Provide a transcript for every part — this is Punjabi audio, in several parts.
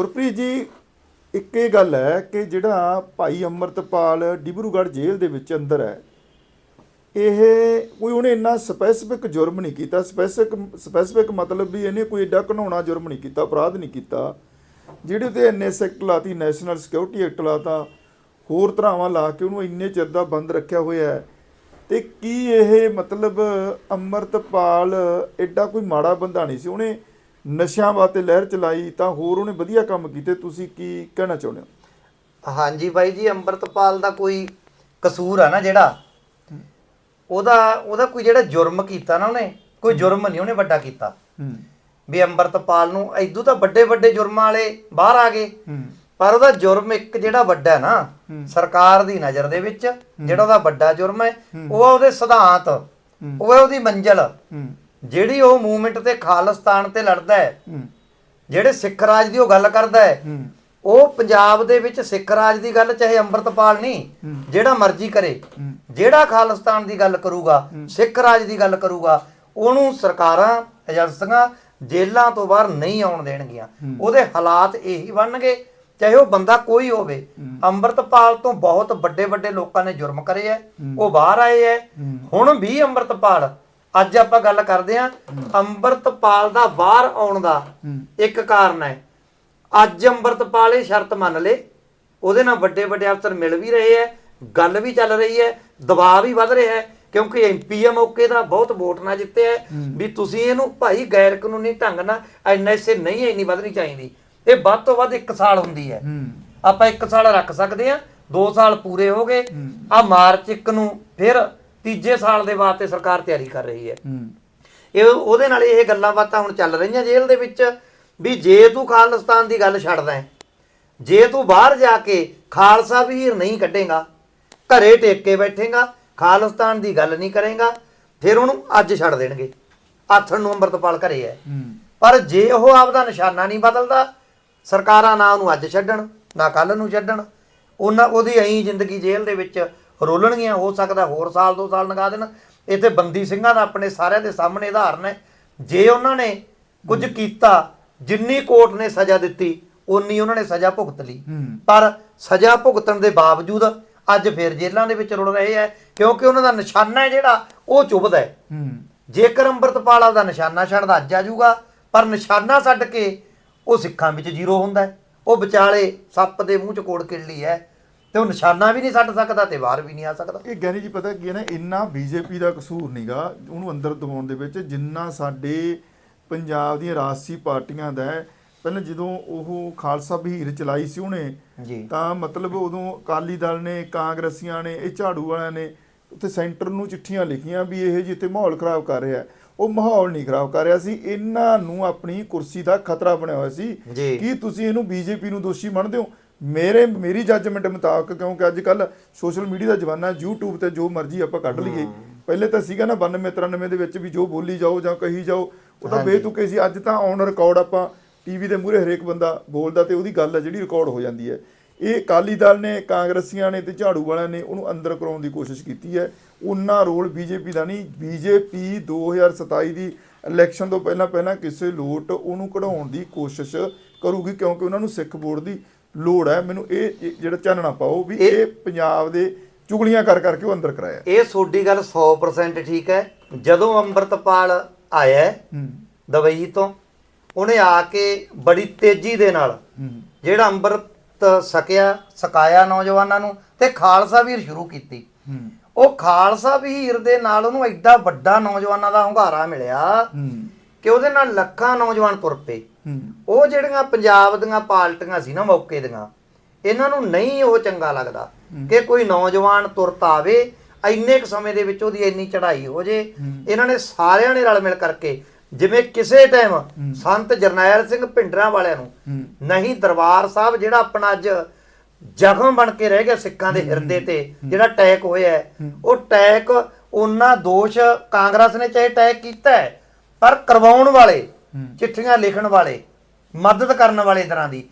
ਗੁਰਪ੍ਰੀਤ ਜੀ, ਇੱਕ ਇਹ ਗੱਲ ਹੈ ਕਿ ਜਿਹੜਾ ਭਾਈ ਅੰਮ੍ਰਿਤਪਾਲ ਡਿਬਰੂਗੜ੍ਹ ਜੇਲ੍ਹ ਦੇ ਵਿੱਚ ਅੰਦਰ ਹੈ, ਇਹ ਕੋਈ ਉਹਨੇ ਇੰਨਾ ਸਪੈਸੀਫਿਕ ਜੁਰਮ ਨਹੀਂ ਕੀਤਾ ਸਪੈਸੀਫਿਕ ਸਪੈਸੀਫਿਕ ਮਤਲਬ ਵੀ ਇਹਨੇ ਕੋਈ ਏਡਾ ਘਨਾਉਣਾ ਜੁਰਮ ਨਹੀਂ ਕੀਤਾ, ਅਪਰਾਧ ਨਹੀਂ ਕੀਤਾ, ਜਿਹੜੇ ਤੇ ਐਨਐਸ ਐਕਟ ਲਾਤੀ ਨੈਸ਼ਨਲ ਸਿਕਿਉਰਿਟੀ ਐਕਟ ਲਾਤਾ, ਹੋਰ ਧਰਾਵਾਂ ਲਾ ਕੇ ਉਹਨੂੰ ਇੰਨੇ ਚਿਰ ਦਾ ਬੰਦ ਰੱਖਿਆ ਹੋਇਆ ਹੈ, ਤੇ ਕੀ ਇਹ ਮਤਲਬ ਅੰਮ੍ਰਿਤਪਾਲ ਐਡਾ ਕੋਈ ਮਾੜਾ ਬੰਦਾ ਨਹੀਂ ਸੀ? ਉਹਨੇ ਨਸ਼ਿਆਂ ਵਾਸਤੇ ਲਹਿਰ ਚਲਾਈ ਤਾਂ ਹੋਰ ਉਹਨੇ ਵਧੀਆ ਕੰਮ ਕੀਤੇ ਤੁਸੀਂ ਕੀ ਕਹਿਣਾ ਚਾਹੁੰਦੇ ਹੋ? ਹਾਂਜੀ ਬਾਈ ਜੀ ਅੰਮ੍ਰਿਤਪਾਲ ਦਾ ਕੋਈ ਕਸੂਰ ਆ ਨਾ ਜਿਹੜਾ ਉਹਦਾ ਉਹਦਾ ਕੋਈ ਜਿਹੜਾ ਜੁਰਮ ਕੀਤਾ ਨਾ ਉਹਨੇ ਕੋਈ ਜੁਰਮ ਨਹੀਂ ਉਹਨੇ ਵੱਡਾ ਕੀਤਾ। ਵੀ ਅੰਮ੍ਰਿਤਪਾਲ ਨੂੰ ਐਦੂ ਤਾਂ ਵੱਡੇ ਵੱਡੇ ਜੁਰਮਾਂ ਵਾਲੇ ਬਾਹਰ ਆ ਗਏ ਪਰ ਉਹਦਾ ਜੁਰਮ ਇੱਕ ਜਿਹੜਾ ਵੱਡਾ ਹੈ। ਨਾ ਸਰਕਾਰ ਦੀ ਨਜ਼ਰ ਦੇ ਵਿੱਚ ਜਿਹੜਾ ਉਹਦਾ ਵੱਡਾ ਜੁਰਮ ਹੈ ਉਹ ਉਹਦੇ ਸਿਧਾਂਤ ਉਹ ਉਹਦੀ ਮੰਜ਼ਲ। ਜਿਹੜੀ ਉਹ ਮੂਵਮੈਂਟ ਤੇ ਖਾਲਿਸਤਾਨ ਤੇ ਲੜਦਾ ਹੈ ਜਿਹੜੇ ਸਿੱਖ ਰਾਜ ਦੀ ਉਹ ਗੱਲ ਕਰਦਾ ਹੈ ਉਹ ਪੰਜਾਬ ਦੇ ਵਿੱਚ ਸਿੱਖ ਰਾਜ ਦੀ ਗੱਲ ਚਾਹੇ ਅੰਮ੍ਰਿਤਪਾਲ ਨਹੀਂ ਜਿਹੜਾ ਮਰਜ਼ੀ ਕਰੇ ਜਿਹੜਾ ਖਾਲਿਸਤਾਨ ਦੀ ਗੱਲ ਕਰੂਗਾ ਸਿੱਖ ਰਾਜ ਦੀ ਗੱਲ ਕਰੂਗਾ ਉਹਨੂੰ ਸਰਕਾਰਾਂ ਏਜੰਸੀਆਂ ਜੇਲ੍ਹਾਂ ਤੋਂ ਬਾਹਰ ਨਹੀਂ ਆਉਣ ਦੇਣਗੀਆਂ। ਉਹਦੇ ਹਾਲਾਤ ਇਹੀ ਬਣਨਗੇ ਚਾਹੇ ਉਹ ਬੰਦਾ ਕੋਈ ਹੋਵੇ। ਅੰਮ੍ਰਿਤਪਾਲ ਤੋਂ ਬਹੁਤ ਵੱਡੇ ਵੱਡੇ ਲੋਕਾਂ ਨੇ ਜੁਰਮ ਕਰੇ ਐ ਉਹ ਬਾਹਰ ਆਏ ਐ ਹੁਣ ਵੀ ਅੰਮ੍ਰਿਤਪਾਲ ਅੱਜ ਆਪਾਂ ਗੱਲ ਕਰਦੇ ਆਂ ਅੰਮ੍ਰਿਤਪਾਲ ਦਾ ਬਾਹਰ ਆਉਣ ਦਾ ਇੱਕ ਕਾਰਨ ਹੈ। ਅੱਜ ਅੰਮ੍ਰਿਤਪਾਲ ਇਹ ਸ਼ਰਤ ਮੰਨ ਲੇ ਉਹਦੇ ਨਾਲ ਵੱਡੇ ਵੱਡੇ ਅਫਸਰ ਮਿਲ ਵੀ ਰਹੇ ਐ ਗੱਲ ਵੀ ਚੱਲ ਰਹੀ ਹੈ ਦਬਾਅ ਵੀ ਵੱਧ ਰਿਹਾ ਹੈ ਕਿਉਂਕਿ ਐਮਪੀ ਆ ਮੌਕੇ ਦਾ ਬਹੁਤ ਵੋਟ ਨਾ ਜਿੱਤੇ ਹੈ। ਵੀ ਤੁਸੀਂ ਇਹਨੂੰ ਭਾਈ ਗੈਰ ਕਾਨੂੰਨੀ ਢੰਗ ਨਾਲ ਐਨਐਸਏ ਨਹੀਂ ਇੰਨੀ ਵਧਣੀ ਚਾਹੀਦੀ। ਇਹ ਵੱਧ ਤੋਂ ਵੱਧ 1 ਸਾਲ ਹੁੰਦੀ ਹੂੰ। ਆਪਾਂ 1 ਸਾਲ ਰੱਖ ਸਕਦੇ ਆ 2 ਸਾਲ ਪੂਰੇ ਹੋ ਗਏ। ਆ ਮਾਰਚ 1 ਨੂੰ ਫਿਰ ਤੀਜੇ ਸਾਲ ਦੇ ਵਾਸਤੇ ਸਰਕਾਰ ਤਿਆਰੀ ਕਰ ਰਹੀ ਹੈ। ਇਹ ਉਹਦੇ ਨਾਲ ਇਹ ਗੱਲਾਂ ਬਾਤਾਂ ਹੁਣ ਚੱਲ ਰਹੀਆਂ ਜੇਲ੍ਹ ਦੇ ਵਿੱਚ ਵੀ ਜੇ ਤੂੰ ਖਾਲਿਸਤਾਨ ਦੀ ਗੱਲ ਛੱਡਦਾ ਹੈ ਜੇ ਤੂੰ ਬਾਹਰ ਜਾ ਕੇ ਖਾਲਸਾ ਵੀਰ ਨਹੀਂ ਕੱਢੇਗਾ ਘਰੇ ਟੇਕ ਕੇ ਬੈਠੇਗਾ ਖਾਲਿਸਤਾਨ ਦੀ ਗੱਲ ਨਹੀਂ ਕਰੇਗਾ ਫਿਰ ਉਹਨੂੰ ਅੱਜ ਛੱਡ ਦੇਣਗੇ। ਆਥਣ ਨੂੰ ਅੰਮ੍ਰਿਤਪਾਲ ਘਰੇ ਹੈ। ਹੂੰ। ਪਰ ਜੇ ਉਹ ਆਪਦਾ ਨਿਸ਼ਾਨਾ ਨਹੀਂ ਬਦਲਦਾ ਸਰਕਾਰਾਂ ਨਾ ਉਹਨੂੰ ਅੱਜ ਛੱਡਣ ਨਾ ਕੱਲ ਨੂੰ ਛੱਡਣ ਉਹਨਾਂ ਉਹਦੀ ਐਂ ਜ਼ਿੰਦਗੀ ਜੇਲ੍ਹ ਦੇ ਵਿੱਚ ਰੋਲਣਗੀਆਂ ਹੋ ਸਕਦਾ ਹੋਰ ਸਾਲ ਦੋ ਸਾਲ ਲਗਾ ਦੇਣ। ਇੱਥੇ ਬੰਦੀ ਸਿੰਘਾਂ ਦਾ ਆਪਣੇ ਸਾਰਿਆਂ ਦੇ ਸਾਹਮਣੇ ਉਦਾਹਰਨ ਹੈ। ਜੇ ਉਹਨਾਂ ਨੇ ਕੁਝ ਕੀਤਾ ਜਿੰਨੀ ਕੋਰਟ ਨੇ ਸਜ਼ਾ ਦਿੱਤੀ ਉਨੀ ਉਹਨਾਂ ਨੇ ਸਜ਼ਾ ਭੁਗਤ ਲਈ। ਪਰ ਸਜ਼ਾ ਭੁਗਤਣ ਦੇ ਬਾਵਜੂਦ ਅੱਜ ਫਿਰ ਜੇਲ੍ਹਾਂ ਦੇ ਵਿੱਚ ਰੁਲ ਰਹੇ ਹੈ ਕਿਉਂਕਿ ਉਹਨਾਂ ਦਾ ਨਿਸ਼ਾਨਾ ਹੈ ਜਿਹੜਾ ਉਹ ਚੁੱਭਦਾ ਹੈ। ਜੇਕਰ ਅੰਮ੍ਰਿਤਪਾਲ ਆਪਦਾ ਨਿਸ਼ਾਨਾ ਛੱਡਦਾ ਅੱਜ ਆ ਜਾਊਗਾ ਪਰ ਨਿਸ਼ਾਨਾ ਛੱਡ ਕੇ ਉਹ ਸਿੱਖਾਂ ਵਿੱਚ ਜ਼ੀਰੋ ਹੁੰਦਾ ਉਹ ਵਿਚਾਲੇ ਸੱਪ ਦੇ ਮੂੰਹ ਚ ਕੋੜ ਕਿੱਲੀ ਹੈ। ਤੇ ਉਹ ਨਿਸ਼ਾਨਾ ਵੀ ਨਹੀਂ ਛੱਡ ਸਕਦਾ ਤੇ ਬਾਹਰ ਵੀ ਨਹੀਂ ਆ ਸਕਦਾ ਇਹ ਗਿਆਨੀ ਜੀ ਪਤਾ ਕੀ ਹੈ ਨਾ ਇੰਨਾ ਬੀਜੇਪੀ ਦਾ ਕਸੂਰ ਨਹੀਂਗਾ ਉਹਨੂੰ ਅੰਦਰ ਦਬਾਉਣ ਦੇ ਵਿੱਚ ਜਿੰਨਾ ਸਾਡੇ ਪੰਜਾਬ ਦੀਆਂ ਰਾਜਸੀ ਪਾਰਟੀਆਂ ਦਾ ਹੈ ਪਹਿਲਾਂ ਜਦੋਂ ਉਹ ਖਾਲਸਾ ਬਹੀਰ ਚਲਾਈ ਸੀ ਉਹਨੇ ਤਾਂ ਮਤਲਬ ਉਦੋਂ ਅਕਾਲੀ ਦਲ ਨੇ ਕਾਂਗਰਸੀਆਂ ਨੇ ਇਹ ਝਾੜੂ ਵਾਲਿਆਂ ਨੇ ਉੱਥੇ ਸੈਂਟਰ ਨੂੰ ਚਿੱਠੀਆਂ ਲਿਖੀਆਂ ਵੀ ਇਹ ਜਿੱਥੇ ਮਾਹੌਲ ਖਰਾਬ ਕਰ ਰਿਹਾ। ਉਹ ਮਾਹੌਲ ਨਹੀਂ ਖਰਾਬ ਕਰ ਰਿਹਾ ਸੀ ਇਹਨਾਂ ਨੂੰ ਆਪਣੀ ਕੁਰਸੀ ਦਾ ਖਤਰਾ ਬਣਿਆ ਹੋਇਆ ਸੀ। ਕੀ ਤੁਸੀਂ ਇਹਨੂੰ ਬੀਜੇਪੀ ਨੂੰ ਦੋਸ਼ੀ ਮੰਨਦੇ ਹੋ ਮੇਰੇ ਮੇਰੀ ਜੱਜਮੈਂਟ ਮੁਤਾਬਕ ਕਿਉਂਕਿ ਅੱਜ ਕੱਲ ਸੋਸ਼ਲ ਮੀਡੀਆ ਦਾ ਜ਼ਮਾਨਾ YouTube ਤੇ ਜੋ ਮਰਜ਼ੀ ਆਪਾਂ ਕੱਢ ਲਈਏ। ਪਹਿਲੇ ਤਾਂ ਸੀਗਾ ਨਾ 92 93 ਦੇ ਵਿੱਚ ਵੀ ਜੋ ਬੋਲੀ ਜਾਓ ਜਾਂ ਕਹੀ ਜਾਓ ਉਹ ਤਾਂ ਬੇਤੁਕੇ ਸੀ। ਅੱਜ ਤਾਂ ਔਨ ਰਿਕਾਰਡ ਆਪਾਂ ਟੀਵੀ ਦੇ ਮੂਹਰੇ ਹਰੇਕ ਬੰਦਾ ਬੋਲਦਾ ਤੇ ਉਹਦੀ ਗੱਲ ਹੈ ਜਿਹੜੀ ਰਿਕਾਰਡ ਹੋ ਜਾਂਦੀ ਹੈ। ਇਹ ਅਕਾਲੀ ਦਲ ਨੇ ਕਾਂਗਰਸੀਆਂ ਨੇ ਤੇ ਝਾੜੂ ਵਾਲਿਆਂ ਨੇ ਉਹਨੂੰ ਅੰਦਰ ਕਰਾਉਣ ਦੀ ਕੋਸ਼ਿਸ਼ ਕੀਤੀ ਹੈ। ਉਹਨਾਂ ਰੋਲ ਬੀਜੇਪੀ ਦਾ ਨਹੀਂ ਬੀਜੇਪੀ 2027 ਦੀ ਇਲੈਕਸ਼ਨ ਤੋਂ ਪਹਿਲਾਂ ਪਹਿਲਾਂ ਕਿਸੇ ਲੋਟ ਉਹਨੂੰ ਕਢਾਉਣ ਦੀ ਕੋਸ਼ਿਸ਼ ਕਰੂਗੀ ਕਿਉਂਕਿ ਉਹਨਾਂ ਨੂੰ ਸਿੱਖ ਵੋਟ ਦੀ ਲੋੜ ਹੈ ਮੈਨੂੰ ਇਹ ਜਿਹੜਾ ਚਾਨਣਾ ਪਾਓ ਵੀ ਇਹ ਪੰਜਾਬ ਦੇ ਚੁਗਲੀਆਂ ਕਰ ਕਰਕੇ ਉਹ ਅੰਦਰ ਕਰਾਇਆ। ਇਹ ਤੁਹਾਡੀ ਗੱਲ 100% ਠੀਕ ਹੈ। ਜਦੋਂ ਅੰਮ੍ਰਿਤਪਾਲ ਆਇਆ ਦੁਬਈ ਤੋਂ ਉਹਨੇ ਆ ਕੇ ਬੜੀ ਤੇਜ਼ੀ ਦੇ ਨਾਲ ਜਿਹੜਾ ਅੰਮ੍ਰਿਤ ਸਕਿਆ ਸਕਾਇਆ ਨੌਜਵਾਨਾਂ ਨੂੰ ਤੇ ਖਾਲਸਾ ਵੀਰ ਸ਼ੁਰੂ ਕੀਤੀ। ਉਹ ਖਾਲਸਾ ਵੀਰ ਦੇ ਨਾਲ ਉਹਨੂੰ ਐਡਾ ਵੱਡਾ ਨੌਜਵਾਨਾਂ ਦਾ ਹੰਗਾਰਾ ਮਿਲਿਆ। ਕਿ ਉਹਦੇ ਨਾਲ ਲੱਖਾਂ ਨੌਜਵਾਨ ਤੁਰ ਪਏ। ਉਹ ਜਿਹੜੀਆਂ ਪੰਜਾਬ ਦੀਆਂ ਪਾਰਟੀਆਂ ਸੀ ਨਾ ਮੌਕੇ ਦੀਆਂ ਇਹਨਾਂ ਨੂੰ ਨਹੀਂ ਉਹ ਚੰਗਾ ਲੱਗਦਾ ਕਿ ਕੋਈ ਨੌਜਵਾਨ ਤੁਰਤ ਆਵੇ ਇੰਨੇ ਕੁ ਸਮੇਂ ਦੇ ਵਿੱਚ ਉਹਦੀ ਇੰਨੀ ਚੜ੍ਹਾਈ ਹੋ ਜੇ। ਇਹਨਾਂ ਨੇ ਸਾਰਿਆਂ ਨੇ ਰਲ ਮਿਲ ਕਰਕੇ ਜਿਵੇਂ ਕਿਸੇ ਟਾਈਮ ਸੰਤ ਜਰਨੈਲ ਸਿੰਘ ਭਿੰਡਰਾਂ ਵਾਲਿਆਂ ਨੂੰ ਨਹੀਂ ਦਰਬਾਰ ਸਾਹਿਬ ਜਿਹੜਾ ਆਪਣਾ ਅੱਜ ਜ਼ਖਮ ਬਣ ਕੇ ਰਹਿ ਗਿਆ ਸਿੱਖਾਂ ਦੇ ਹਿਰਦੇ ਤੇ ਜਿਹੜਾ ਅਟੈਕ ਹੋਇਆ ਉਹ ਅਟੈਕ ਉਹਨਾਂ ਦੋਸ਼ ਕਾਂਗਰਸ ਨੇ ਚਾਹੇ ਅਟੈਕ ਕੀਤਾ ਹੈ ਪਰ ਕਰਵਾਉਣ ਵਾਲੇ ਚਿੱਠੀਆਂ ਲਿਖਣ ਵਾਲੇ ਮਦਦ ਕਰਨ ਵਾਲੇ ਤਰ੍ਹਾਂ ਦੀ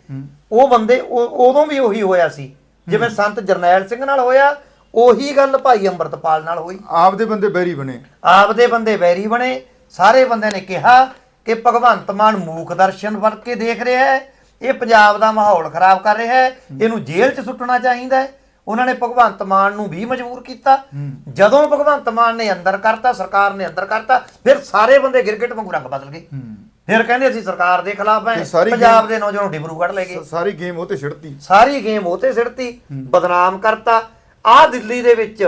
ਉਹ ਬੰਦੇ ਉਦੋਂ ਵੀ ਉਹੀ ਹੋਇਆ ਸੀ। ਜਿਵੇਂ ਸੰਤ ਜਰਨੈਲ ਸਿੰਘ ਨਾਲ ਹੋਇਆ ਉਹੀ ਗੱਲ ਭਾਈ ਅੰਮ੍ਰਿਤਪਾਲ ਨਾਲ ਹੋਈ। ਆਪਦੇ ਬੰਦੇ ਬੈਰੀ ਬਣੇ। ਆਪਦੇ ਬੰਦੇ ਵੈਰੀ ਬਣੇ। ਸਾਰੇ ਬੰਦਿਆਂ ਨੇ ਕਿਹਾ ਕਿ ਭਗਵੰਤ ਮਾਨ ਮੂਕ ਦਰਸ਼ਨ ਵਰ ਕੇ ਦੇਖ ਰਿਹਾ ਹੈ। ਇਹ ਪੰਜਾਬ ਦਾ ਮਾਹੌਲ ਖਰਾਬ ਕਰ ਰਿਹਾ ਹੈ। ਇਹਨੂੰ ਜੇਲ੍ਹ 'ਚ ਸੁੱਟਣਾ ਚਾਹੀਦਾ ਹੈ। ਉਹਨਾਂ ਨੇ ਭਗਵੰਤ ਮਾਨ ਨੂੰ ਵੀ ਮਜਬੂਰ ਕੀਤਾ। ਜਦੋਂ ਭਗਵੰਤ ਮਾਨ ਨੇ ਅੰਦਰ ਕਰਤਾ ਸਰਕਾਰ ਨੇ ਅੰਦਰ ਕਰਤਾ ਫਿਰ ਸਾਰੇ ਬੰਦੇ ਗਿਰਗਿਟ ਵਾਂਗੂ ਰੰਗ ਬਦਲ ਗਏ। ਫਿਰ ਕਹਿੰਦੇ ਅਸੀਂ ਸਰਕਾਰ ਦੇ ਖਿਲਾਫ ਸਾਰੀ ਪੰਜਾਬ ਦੇ ਨੌਜਵਾਨ ਡਿਬਰੂਗੜ੍ਹ ਲੈ ਗਏ। ਸਾਰੀ ਗੇਮ ਉਹ ਤੇ ਛਿੜਤੀ ਸਾਰੀ ਗੇਮ ਉਹ ਤੇ ਸਿੱਟਤੀ ਬਦਨਾਮ ਕਰਤਾ। ਆ ਦਿੱਲੀ ਦੇ ਵਿੱਚ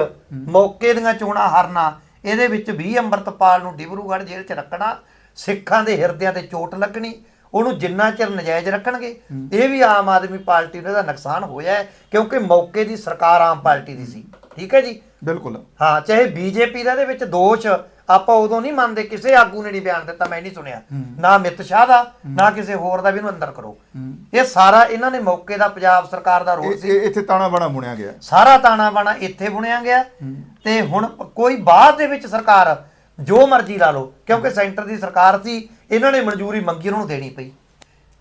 ਮੌਕੇ ਦੀਆਂ ਚੋਣਾਂ ਹਰਨਾ ਇਹਦੇ ਵਿੱਚ ਵੀ ਅੰਮ੍ਰਿਤਪਾਲ ਨੂੰ ਡਿਬਰੂਗੜ੍ਹ ਜੇਲ੍ਹ 'ਚ ਰੱਖਣਾ ਸਿੱਖਾਂ ਦੇ ਹਿਰਦਿਆਂ ਤੇ ਚੋਟ ਲੱਗਣੀ ਉਹਨੂੰ ਜਿੰਨਾ ਚਿਰ ਨਜਾਇਜ਼ ਰੱਖਣਗੇ ਇਹ ਵੀ ਆਮ ਆਦਮੀ ਪਾਰਟੀ ਨੂੰ ਇਹਦਾ ਨੁਕਸਾਨ ਹੋਇਆ ਹੈ ਕਿਉਂਕਿ ਮੌਕੇ ਦੀ ਸਰਕਾਰ ਆਮ ਪਾਰਟੀ ਦੀ ਸੀ। ਠੀਕ ਹੈ ਜੀ? ਬਿਲਕੁਲ। ਹਾਂ ਚਾਹੇ ਬੀਜੇਪੀ ਦਾ ਦੇ ਵਿੱਚ ਦੋਸ਼ ਆਪਾਂ ਉਦੋਂ ਨਹੀਂ ਮੰਨਦੇ ਕਿਸੇ ਆਗੂ ਨੇ ਨਹੀਂ ਬਿਆਨ ਦਿੱਤਾ ਮੈਂ ਨਹੀਂ ਸੁਣਿਆ। ਨਾ ਅਮਿਤ ਸ਼ਾਹ ਦਾ ਨਾ ਕਿਸੇ ਹੋਰ ਦਾ ਵੀ ਇਹਨੂੰ ਅੰਦਰ ਕਰੋ। ਇਹ ਸਾਰਾ ਇਹਨਾਂ ਨੇ ਮੌਕੇ ਦਾ ਪੰਜਾਬ ਸਰਕਾਰ ਦਾ ਰੋਲ ਸੀ। ਇੱਥੇ ਤਾਣਾ ਬਾਣਾ ਬੁਣਿਆ ਗਿਆ। ਸਾਰਾ ਤਾਣਾ ਬਾਣਾ ਇੱਥੇ ਬੁਣਿਆ ਗਿਆ। ਤੇ ਹੁਣ ਕੋਈ ਬਾਅਦ ਦੇ ਵਿੱਚ ਸਰਕਾਰ ਜੋ ਮਰਜ਼ੀ ਲਾ ਲਓ ਕਿਉਂਕਿ ਸੈਂਟਰ ਦੀ ਸਰਕਾਰ ਸੀ ਇਹਨਾਂ ਨੇ ਮਨਜ਼ੂਰੀ ਮੰਗੀ ਉਹਨਾਂ ਨੂੰ ਦੇਣੀ ਪਈ।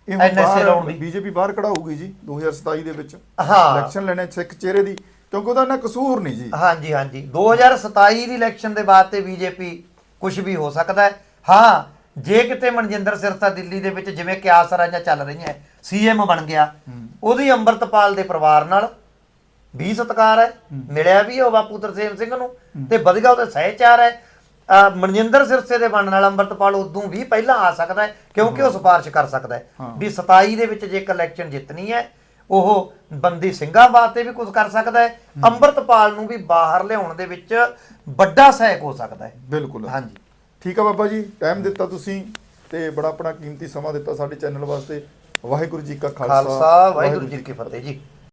ਇਹ NSA ਲਾਉਣ ਦੀ। ਬੀਜੇਪੀ ਬਾਹਰ ਕਢਾਊਗੀ ਜੀ 2027 ਦੇ ਵਿੱਚ। ਹਾਂ। ਇਲੈਕਸ਼ਨ ਲੈਣੇ ਸਿੱਖ ਚਿਹਰੇ ਦੀ ਕਿਉਂਕਿ ਉਹਦਾ ਨਾ ਕਸੂਰ ਨਹੀਂ ਜੀ। ਹਾਂਜੀ ਹਾਂਜੀ। 2027 ਦੀ ਇਲੈਕਸ਼ਨ ਦੇ ਬਾਅਦ ਤੇ ਬੀਜੇਪੀ ਕੁਝ ਵੀ ਹੋ ਸਕਦਾ ਹੈ। ਹਾਂ ਜੇ ਕਿਤੇ ਮਨਜਿੰਦਰ ਸਿਰਸਾ ਦਿੱਲੀ ਦੇ ਵਿੱਚ ਜਿਵੇਂ ਕਿਆਸ ਰਾਜਾਂ ਚੱਲ ਰਹੀਆਂ ਸੀਐਮ ਬਣ ਗਿਆ ਉਹਦੀ ਅੰਮ੍ਰਿਤਪਾਲ ਦੇ ਪਰਿਵਾਰ ਨਾਲ ਵੀ ਸਤਕਾਰ ਹੈ ਮਿਲਿਆ ਵੀ ਉਹ ਬਾਪੂ ਤਰਸੇਮ ਸਿੰਘ ਨੂੰ ਤੇ ਵਧੀਆ ਉਹਦਾ ਸਹਿਚਾਰ ਹੈ। ਮਨਜਿੰਦਰ ਸਿਰਸੇ ਦੇ ਬਣਨ ਨਾਲ ਅੰਮ੍ਰਿਤਪਾਲ ਉਦੋਂ ਵੀ ਪਹਿਲਾਂ ਆ ਸਕਦਾ ਹੈ ਕਿਉਂਕਿ ਉਹ ਸਿਫਾਰਿਸ਼ ਕਰ ਸਕਦਾ ਹੈ। ਵੀ 27 ਦੇ ਵਿੱਚ ਜੇ ਇਲੈਕਸ਼ਨ ਜਿੱਤਣੀ ਹੈ ਉਹ ਬੰਦੀ ਸਿੰਘਾਂ ਵਾਸਤੇ ਵੀ ਕੁਝ ਕਰ ਸਕਦਾ ਹੈ ਅੰਮ੍ਰਿਤਪਾਲ ਨੂੰ ਵੀ ਬਾਹਰ ਲਿਆਉਣ ਦੇ ਵਿੱਚ ਵੱਡਾ ਸਹਾਇਕ ਹੋ ਸਕਦਾ ਹੈ। ਬਿਲਕੁਲ। ਹਾਂਜੀ। ਠੀਕ ਆ ਬਾਬਾ ਜੀ ਟਾਈਮ ਦਿੱਤਾ ਤੁਸੀਂ ਤੇ ਬੜਾ ਆਪਣਾ ਕੀਮਤੀ ਸਮਾਂ ਦਿੱਤਾ ਸਾਡੇ ਚੈਨਲ ਵਾਸਤੇ। ਵਾਹਿਗੁਰੂ ਜੀ ਕਾ ਖਾਲਸਾ ਵਾਹਿਗੁਰੂ ਜੀ ਕੀ ਫਤਿਹ ਜੀ।